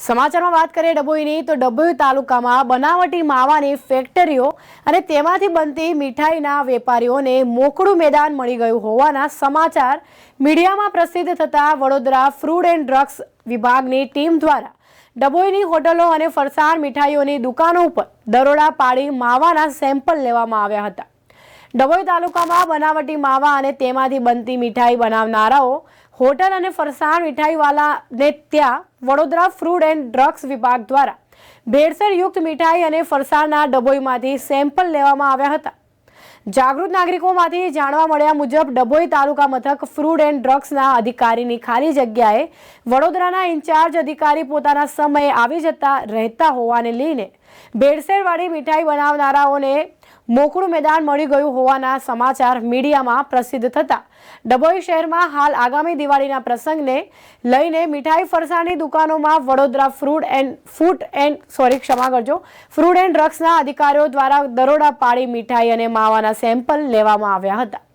સમાચારમાં વાત કરીએ ડભોઈની, તો ડભોઈ તાલુકામાં બનાવટી માવાની ફેક્ટરીઓ અને તેમાંથી બનતી મીઠાઈના વેપારીઓને મોકળું મેદાન મળી ગયું હોવાના સમાચાર મીડિયામાં પ્રસિદ્ધ થતા વડોદરા ફ્રૂડ એન્ડ ડ્રગ્સ વિભાગની ટીમ દ્વારા ડભોઈની હોટલો અને ફરસાણ મીઠાઈઓની દુકાનો ઉપર દરોડા પાડી માવાના સેમ્પલ લેવામાં આવ્યા હતા. ડભોઈ તાલુકામાં બનાવટી માવા અને તેમાંથી બનતી મીઠાઈ બનાવનારાઓ હોટલ અને ફરસાણ મીઠાઈવાલાને ત્યાં વડોદરા ફ્રૂડ એન્ડ ડ્રગ્સ વિભાગ દ્વારા ભેળસેળયુક્ત મીઠાઈ અને ફરસાણના ડભોઈમાંથી સેમ્પલ લેવામાં આવ્યા હતા. જાગૃત નાગરિકોમાંથી જાણવા મળ્યા મુજબ ડભોઈ તાલુકા મથક ફ્રૂડ એન્ડ ડ્રગ્સના અધિકારીની ખાલી જગ્યાએ વડોદરાના ઇન્ચાર્જ અધિકારી પોતાના સમયે આવી જતા રહેતા હોવાને લઈને ભેળસેળવાળી મીઠાઈ બનાવનારાઓને મોકળું મેદાન મળી ગયું હોવાના સમાચાર મીડિયામાં પ્રસિદ્ધ થતા. ડભોઈ શહેરમાં હાલ આગામી દિવાળીના પ્રસંગને લઈને મીઠાઈ ફરસાણની દુકાનોમાં Vadodara fruit and food and sorry, ક્ષમા કરજો. ફ્રૂડ એન્ડ ડ્રગ્સના અધિકારીઓ દ્વારા દરોડા પાડી મીઠાઈ અને માવાના સેમ્પલ લેવામાં આવ્યા હતા.